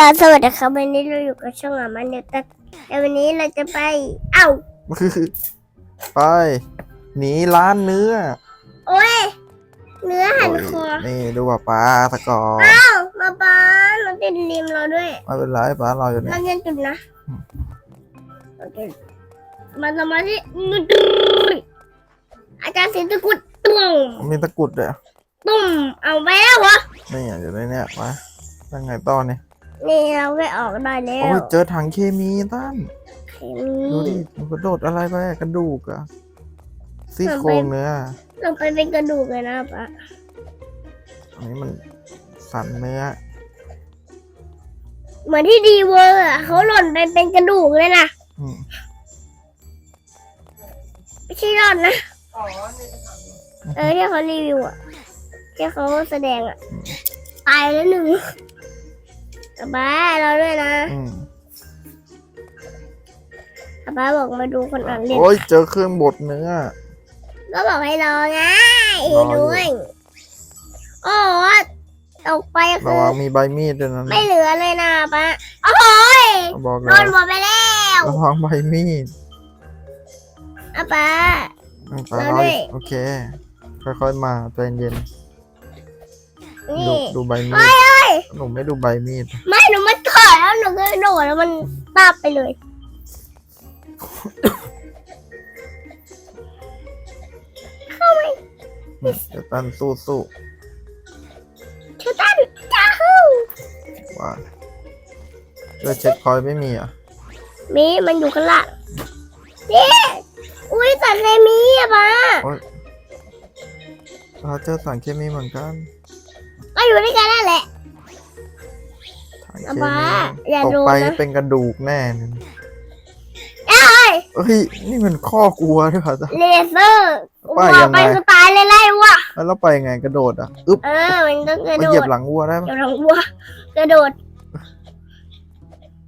กาสวัสดีครับวันนี้เราอยู่กับช่องอามันเนตัสแต่วันนี้เราจะไป เอ้า ไปหนีร้านเนื้อ โอ้ย เนื้อหันคอนี่ดูว่าปลาตะกอเอ้ามาป้าเราติดริมเราด้วยไม่เป็นไรปลาเราอยู่เนี่เรายเรียนจุดนะโอเคมาสมาธิอาจารย์สินตะกุดตุ้มมีตะกรุดเลยตุ้มเอาไปแล้วเหรอนี่อยู่ในเนี้ยไปยังไงต่อเนี่ย นี่เราไปออกได้แล้โอ้วยเจอถังเคมีตั้นเคดูมีดิมันกระโดดอะไรไปอะกระดูกอะซี่โครงเนื้อเราไปเป็นกระดูกเลยนะป้าอันนี้มันสันเนื้อ เหมือนที่ดีเวอร์อะเขาหล่นไปเป็นกระดูกเลยนะอืมไม่ใช่หล่อนนะเออที่เขารีวิวอะที่เขาแสดงอะตายแล้วหนึ่ง อาบ้าเราด้วยนะอืมอาบ้าบอกมาดูคนอ่านเล่นโอ้ยเจอเครื่องบดเนื้อ ก็บอกให้รอไงรออยู่ ด้วยโอ้โหตกไประคือ วังมีใบมีดด้วยนะไม่เหลือเลยนะป้าโอ้โหยบอกโดแล้วนหมดไปแล้วระวังใบมีดอาบ้าปลาเราเราด้วย โอเค ค่อยๆมาใจเย็น นี่ดูดูใบมีเฮ้ดยเฮ้ยหนูไม่ดูใบมีด ไม่หนูมันถอยแล้วหนูก็โดดแล้วมันตับไปเลยนี่เดี๋ยวตันสู้สู้ชูตันจ้าฮู้ว่าเลือดเช็คพอยต์ไม่มีอะ มีมันอยู่ข้างล่างนี่อุ้ยสัตว์เคมีอะป้าโอ้ยเราเจอสารเคมีเหมือนกันก็ อยู่ด้วยกันนั่นแหละสารเคอะมีบ้าอย่าตกดูไปนะเป็นกระดูกแน่เลยเอ้ยเฮ้ย นี่มันข้อกลัวด้วยเหรอจ๊ะ เลเซอร์ไปวัวยังไงไปคือตายเลยไล่วัวแล้วไปไงกระโดดอะอึ๊บเออ มันต้องกระไปโดเหยียดบหลังวัวได้ปะเดี๋ยวทำวัวกระโดด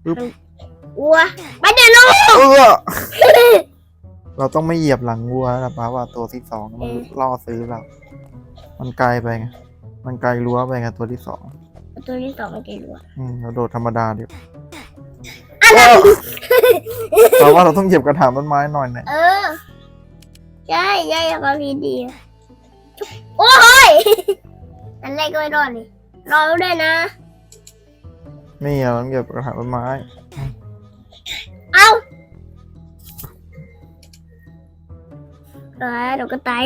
อึ๊บ วัวไปเดี๋ยวลูกเออ เราต้องไม่เหยียบหลังวัวนะป้าว่าตัวที่สองมันล่อซื้อเรา มันไกลไปไง มันไกลรั้วไปไงตัวที่สองตัวที่สองมันเกลัวอืมเราโดดธรรมดาเดียวเราว่าเราต้องเหยียบกระถางต้นไม้หน่อยเนี่ยเออใช่ใช่ความพีดีจุ๊บโอ้ยอันแรกก็ไม่รอดนี่รอด้วยนะ นี่เราต้องเหยียบกระถางต้นไม้ เอาเออเดี๋ยวก็ตาย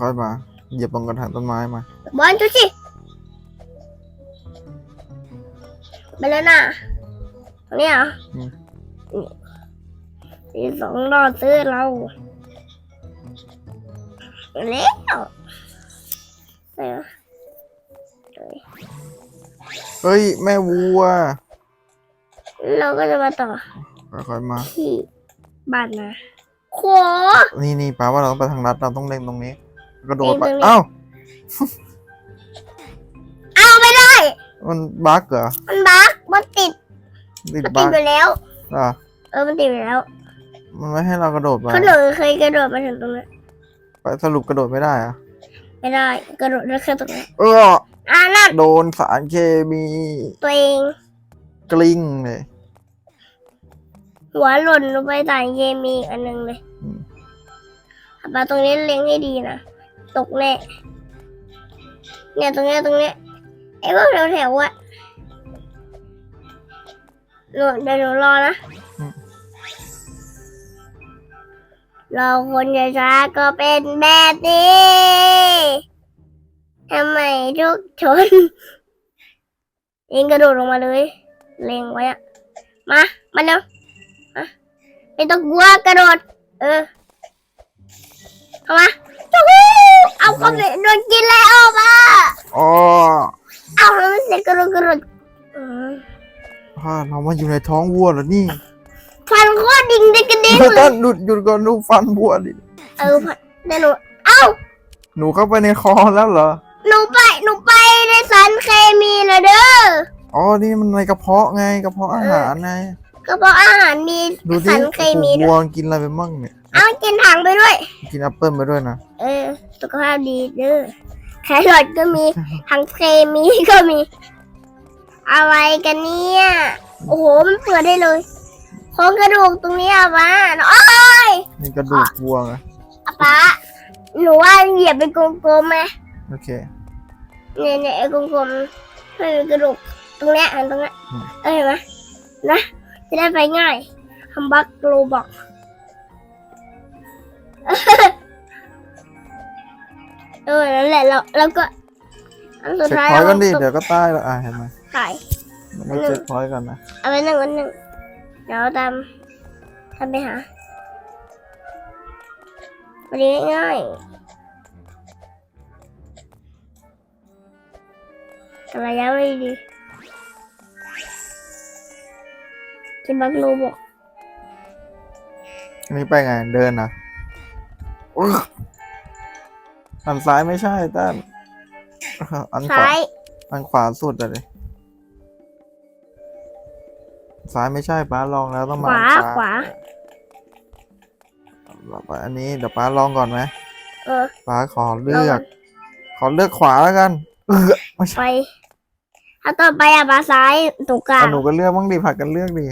ค่อยๆมา เหยียบบนกระถางต้นไม้มา บอลชุดสิไปแล้วนะตรงนี้เหรออืม นี่สองรอซื้อเราแล้วไปวะเฮ้ย แม่วัวเราก็จะมาต่อค่อยๆมา ที่บ้านนะโคนี่นี่ป้าว่าเราต้องไปทางลัดเราต้องเล็งตรงนี้ กระโดดไปเล็งตรงนี้เอ้า เอาไม่ได้ มันบั๊กเหรอ มันบั๊กมันติด ติดมันติบั๊ดกไปแล้ว อะเออ มันติดไปแล้วมันไม่ให้เรากระโดดไปเขาหนูเคยกระโดดมาถึงตรงนั้นไปสรุปกระโดดไม่ได้อะไม่ได้ กระโดดได้แค่ตรงนั้นเออ อ่านั่นโดนสารเคมีตัวเอง กลิ้งเลย หัวหล่นลงไปสารเคมีอีกอันหนึงเลยอืมเอามาตรงนี้เล็งให้ดีนะ ตกแน่เนี่ยตรงเนี้ยตรงเนี้ยไอ้พวกแถวแถวๆอะหนูเดี๋ยวหนูรอนะเราคนช้าๆก็เป็นแบบนี้ทำไมทุกชนเองกระโดดลงมาเลย เล็งไว้อะมา มาเร็วมาไม่ต้องกลัวกระโดด เออเอามาจู้ เอาเข้าไปโดนกินแล้วมาอ๋อเอาแล้วมันเสียกระโดดกระโดดเอออ่าเรามาอยู่ในท้องวัวเหรอนี่ฟันโคตรดิ่งได้กระเด้งเฮ้ยเลต้ยนหยุดหยุดก่อนดูฟันวัวดิ เออฟันเดี๋ยวหนูเอ้าหนูเข้าไปในคอแล้วเหรอ หนูไปหนูไปในสารเคมีนะเด้ออ๋อ นี่มันในกระเพาะไงกระเพาะอาหารไงก็เพราะอาหารมีดูดิสารเคมีวัด้วยวกินอะไรไปมั่งเนี่ย เอากินถังไปด้วย กินแอปเปิ้ลไปด้วยนะ เออ สุขภาพดีเด้อแครอทก็มีถังเคมีก็มีเอะไรกันเนี่ย โอ้โห มันเปิดได้เลยโครงกระดูกตรงนี้อะป้าโอ้ยนี่กระดูกวัวไงอะป้าหนูว่าเหยียบเป็นกลมๆไหมโอเคเนี่ยเนี่ยไอ้กลมๆให้เป็นกระดูกตรงเนี้ยอันตรงเนี้ยอืมเอ้ยเห็นไหมนะ จะได้ไปง่ายทำบักโลบอก เออนั่นแหละเราเราก็อันสุดเช็คท้ายพอยต์กันดิเราเดี๋ยวก็ตายแล้วอะเห็นไหมขายเราไม่เช็คพอยต์กันนะเอาไปหนึ่งวันหนึ่งเดี๋ยวตามทำไปหาวันนี้ง่ายๆแต่ระยะไม่ดีจะบักโลบอกอันนี้ไปไงเดินนะ อุ๊ยอันซ้ายไม่ใช่ต้านอันขวาซ้ายอันขวาสุดอะเลย ซ้ายไม่ใช่ป้าลองแล้วต้องขมาวาอันซ้ยขวาเราไปอันนี้เดี๋ยวป้าลองก่อนไหมเออ ป้าขอเลือก ขอเลือกขวาแล้วกัน เออไม่ใช่ไปถ้าต่อไปอะมาซ้ายตรงกลางอะหนูก็เลือกบ้างดิผัดกันเลือกดิ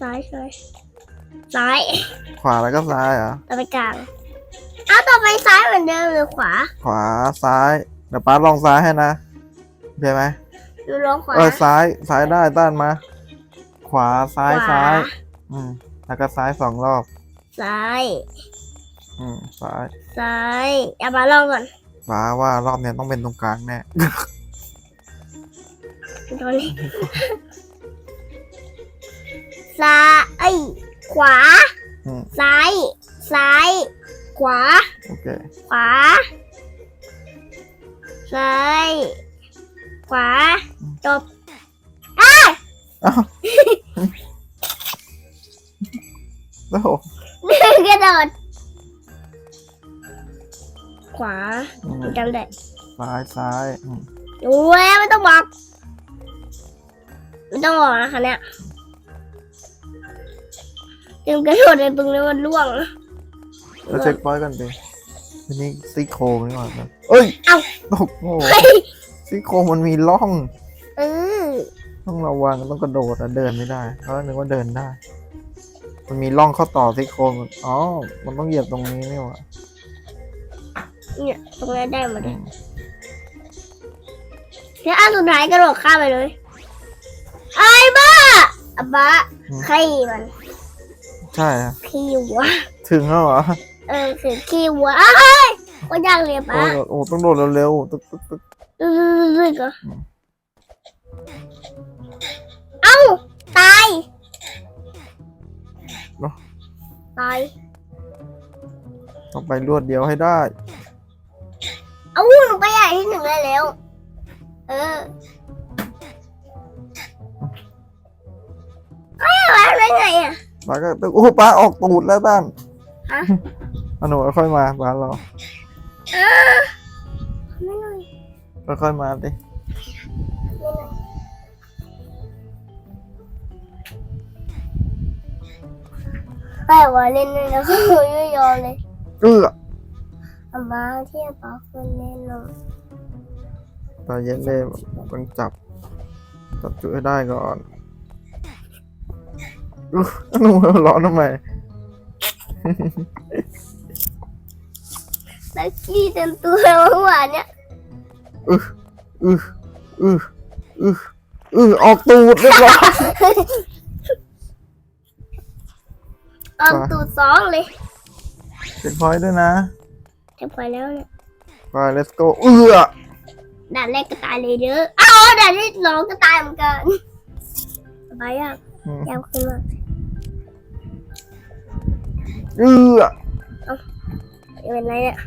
ซ้ายซ้าย ซ้าย ขวาแล้วก็ซ้ายเหรอต่อไปกลางเอาต่อไปซ้ายเหมือนเดิมหรือขวา ขวาซ้ายเดี๋ยวป้าลองซ้ายให้นะโอเคไหมดูลงขวา เออซ้ายซ้ายได้ต้านมา ขวาซ้ายขวซ้าย อืมแล้วก็ซ้ายสองรอบ ซ้าย อืมซ้ายซ้ายเอามาลองก่อนป้าว่ารอบเนี้ยต้องเป็นตรงกลางแน่ตรงนี้ซ้ายเอ้ย ขวา อืมซ้าย ซ้าย ขวา โอเค ขวา ซ้าย ขวา จบ อ้าวโอ้โหกระโดด ขวาอืม จำได้ซ้ายซ้ายอืมรู้แล้วไม่ต้องบอกไม่ต้องบอกนะคะเนี่ย เตรียมกระโดดในตรงนี้มันล่วงนะแล้วเช็คพอยต์กันดิทีนี้ซี่โครงนี่ก่อนนะเอ้ยเอ้าตกโง่เฮ้ยซี่โครงมันมีร่อง เออต้องระวังต้องกระโดดอะเดินไม่ได้เพราะนึกว่าเดินได้ มันมีร่องเข้าต่อซี่โครงอ๋อ มันต้องเหยียบตรงนี้นี่หว่าเนี่ยตรงนี้ได้หมดเลอืยมแล้วอันสุดท้ายกระโดดข้ามไปเลยไอ้บ้าอะบ้าใครมัน ใช่อะขี้วัวถึงแล้วเหรอเออคือขี้วัวเอ้ยก็ยากเลยโอ้ป้ายโอ้ต้องโดดเร็วๆตึกตึกตึกดื้อๆๆก็อืมเอ้าตายตายต้องไปรวดเดียวให้ได้ เอ้าหนูไปใหญ่ที่หนึ่งได้แล้ว เออเอ้ยวางได้ไงอะ ปลาก็ตึกโอ้ปลาออกตูดแล้วต้านฮะเอาหนูค่อยมาปลาเราอ้าไม่หน่อยค่อยๆมาดิแต่ว่าเล่นเลยนะคือไม่ยอมเลยเอื้ออามาที่อาป้าคนเล่นเนาะตาเย็นเลยต้องจับจับจุดให้ได้ก่อนอุ๊ย หนูร้อนทำไมแล้วขี้เต็มตัวเมื่อวานเนี่ยอืออืออืออือออกตูดเรียบร้อยตอนตูดสองเลยเช็คพอยต์ด้วยนะจะไปแล้วเนี่ยไป let's go เอื้อด่านแรกก็ตายเลยเด้ออ้าวด่านที่สองก็ตายเหมือนกันสบายยังอืมยาวขึ้นมาก เอื้อไม่เป็นไรเนี่ย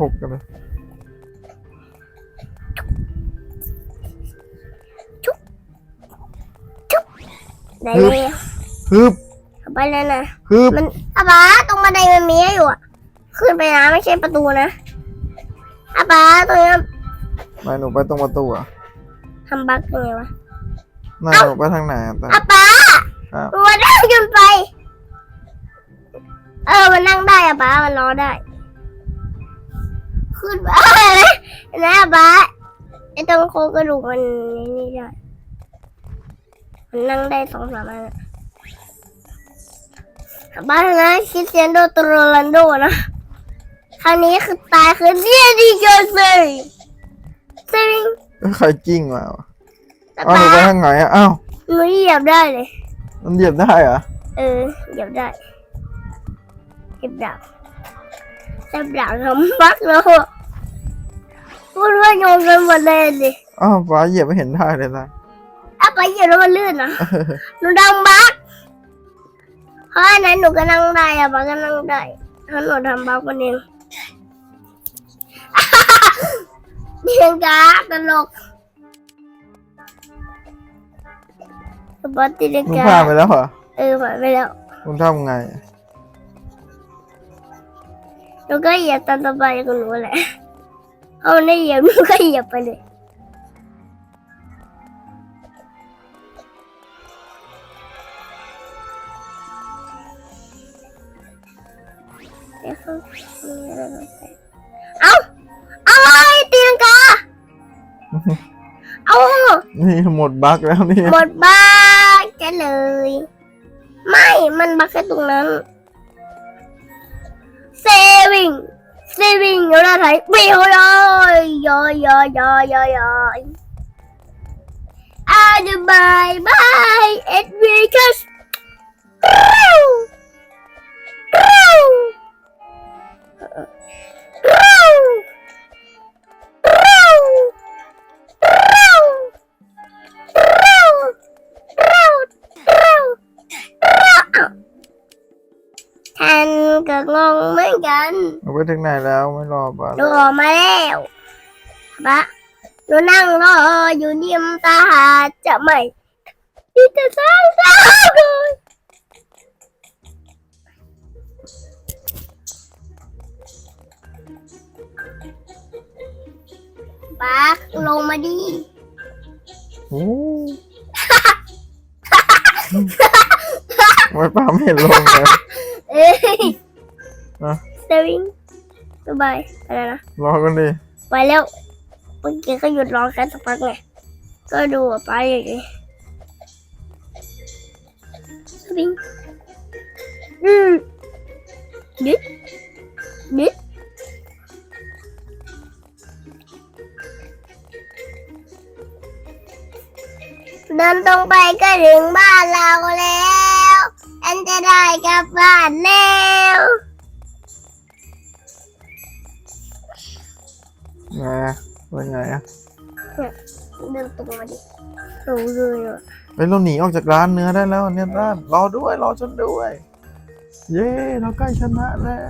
หกกันเลยได้เลยฮึบเอาไปแล้วนะฮึบมันอาบ้าตรงบันไดมันมีให้อยู่อะขึ้นไปนะไม่ใช่ประตูนะอาบ้าตรงนี้มาหนูไปตรงประตูอะทำบั๊กยังไงวะน่าหนูไปทางไหนอะตาอาป้าอ้าวมันนั่งจนไป เออ มันนั่งได้อะป้ามันรอได้ ขึ้นไปเอ้ยนะนะป้าเไอ้ตรงโครงกระดูกมันนี่ได้ มันนั่งได้สองสามอันอะกลับบ้านนะคริสเตียโนโรนัลโดนะครั้งนี้คือตายคือเนี่ยดีเกินเลยซิงเอ้ยใครกิ้งมาวะแต่อ้าวหนูป้าไปทางไหนอะอ้าวหนูเหยียบได้เลย มันเหยียบได้เหรอ เออ เหยียบได้ เหยียบดาบเหยียบดาบทำบักแล้วอะพูดว่าโยงกันหมดเลยดิอ้าวฟ้าเหยียบไม่เห็นได้เลยนะถ้าไปเหยียบแล้วมันลื่นนะหนูดังบักเพราะอันนั้นหนูก็นั่งได้อะบักก็นั่งได้เพราะหนูทำบักมันเองเพียงกาตลกสปอตติเลมึงกาพลาดไปแล้วเหรอเออผ่านไปแล้วมึงทำไง หนูก็เหยียบตามสบายของหนูแหละเอาไม่เหยียบหนูก็เหยียบไปเลยเดี๋ยวเขาเอาเอาไอ้ตีลังกาเอา นี่หมดบั๊กแล้วนี่ หมดบ้าจะเลย ไม่ มันบักแค่ตรงนั้น saving saving อยู่ด้านไหนวิ่งเลยยอยอย ก็งงเหมือนกันเอาไปถึงไหนแล้วไม่รอปะดูออกมาแล้วปะดูนั่งรออยู่เนียมตาหาดจะไม่ที่จะสร้างสร้างเลยปักลงมาดิโอ้ไม่ป้าไม่เห็นลงเลย เอ้ยอะสวิงสบายไปแล้วนะรอกันดิไปแล้วเมื่อกี้ก็หยุดร้องแค่สักพักไงก็ดูอะไปอย่างนี้สวิงอืมดิดดิดเดินตรงไปก็ถึงบ้านเราแล้ว อันจะได้กลับบ้านแล้ว ไงอะเป็นไงอะเดินตรงมาดิรู้เลยอะไปเราหนีออกจากร้านเนื้อได้แล้วเนี่ยด้านรอด้วยรอฉันด้วย เย้เราใกล้ชนะแล้ว